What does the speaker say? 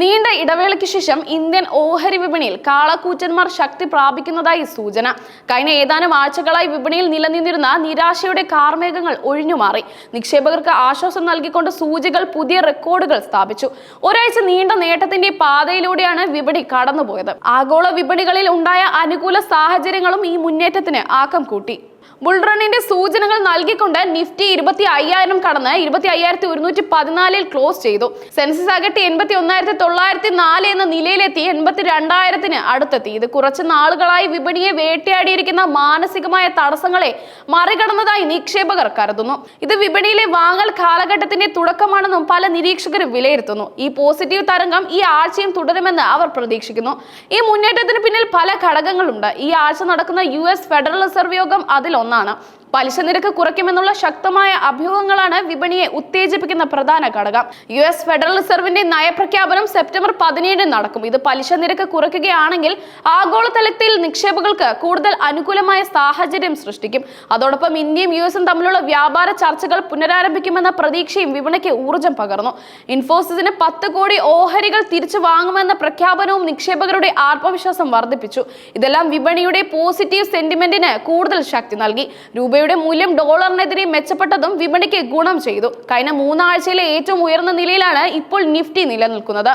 നീണ്ട ഇടവേളയ്ക്ക് ശേഷം ഇന്ത്യൻ ഓഹരി വിപണിയിൽ കാളക്കൂറ്റന്മാർ ശക്തി പ്രാപിക്കുന്നതായി സൂചന. കഴിഞ്ഞ ഏതാനും ആഴ്ചകളായി വിപണിയിൽ നിലനിന്നിരുന്ന നിരാശയുടെ കാർമേഘങ്ങൾ ഒഴിഞ്ഞുമാറി. നിക്ഷേപകർക്ക് ആശ്വാസം നൽകിക്കൊണ്ട് സൂചികൾ പുതിയ റെക്കോർഡുകൾ സ്ഥാപിച്ചു. ഒരാഴ്ച നീണ്ട നേട്ടത്തിന്റെ പാതയിലൂടെയാണ് വിപണി കടന്നുപോയത്. ആഗോള വിപണികളിൽ ഉണ്ടായ അനുകൂല സാഹചര്യങ്ങളും ഈ മുന്നേറ്റത്തിന് ആക്കം കൂട്ടി. ബുൾറണിന്റെ സൂചനകൾ നൽകിക്കൊണ്ട് നിഫ്റ്റി ഇരുപത്തി അയ്യായിരം കടന്ന് ഇരുപത്തി അയ്യായിരത്തി ഒരുന്നൂറ്റി പതിനാലിൽ ക്ലോസ് ചെയ്തു. സെൻസസ് ആകട്ടെ എൺപത്തി ഒന്നായിരത്തി തൊള്ളായിരത്തി നാല് എന്ന നിലയിലെത്തി എൺപത്തി രണ്ടായിരത്തിന് അടുത്തെത്തി. ഇത് കുറച്ച് നാളുകളായി വിപണിയെ വേട്ടയാടിയിരിക്കുന്ന മാനസികമായ തടസ്സങ്ങളെ മറികടന്നതായി നിക്ഷേപകർ കരുതുന്നു. ഇത് വിപണിയിലെ വാങ്ങൽ കാലഘട്ടത്തിന്റെ തുടക്കമാണെന്നും പല നിരീക്ഷകരും വിലയിരുത്തുന്നു. ഈ പോസിറ്റീവ് തരംഗം ഈ ആഴ്ചയും തുടരുമെന്ന് അവർ പ്രതീക്ഷിക്കുന്നു. ഈ മുന്നേറ്റത്തിന് പിന്നിൽ പല ഘടകങ്ങളുണ്ട്. ഈ ആഴ്ച നടക്കുന്ന യു എസ് ഫെഡറൽ റിസർവ് യോഗം അതിലൊന്നാണ് പലിശ നിരക്ക് കുറയ്ക്കുമെന്നുള്ള ശക്തമായ അഭ്യൂഹങ്ങളാണ് വിപണിയെ ഉത്തേജിപ്പിക്കുന്ന പ്രധാന ഘടകം. യു എസ് ഫെഡറൽ റിസർവിന്റെ നയപ്രഖ്യാപനം സെപ്റ്റംബർ പതിനേഴിന് നടക്കും. ഇത് പലിശ നിരക്ക് കുറയ്ക്കുകയാണെങ്കിൽ ആഗോളതലത്തിൽ നിക്ഷേപകൾക്ക് കൂടുതൽ അനുകൂലമായ സാഹചര്യം സൃഷ്ടിക്കും. അതോടൊപ്പം ഇന്ത്യയും യു എസും തമ്മിലുള്ള വ്യാപാര ചർച്ചകൾ പുനരാരംഭിക്കുമെന്ന പ്രതീക്ഷയും വിപണിക്ക് ഊർജം പകർന്നു. ഇൻഫോസിസിന് പത്ത് കോടി ഓഹരികൾ തിരിച്ചു വാങ്ങുമെന്ന പ്രഖ്യാപനവും നിക്ഷേപകരുടെ ആത്മവിശ്വാസം വർദ്ധിപ്പിച്ചു. ഇതെല്ലാം വിപണിയുടെ പോസിറ്റീവ് സെന്റിമെന്റിന് കൂടുതൽ ശക്തി നൽകി. രൂപയുടെ മൂല്യം ഡോളറിനെതിരെ മെച്ചപ്പെട്ടതും വിപണിക്ക് ഗുണം ചെയ്തു. കഴിഞ്ഞ മൂന്നാഴ്ചയിലെ ഏറ്റവും ഉയർന്ന നിലയിലാണ് ഇപ്പോൾ നിഫ്റ്റി നിലനിൽക്കുന്നത്.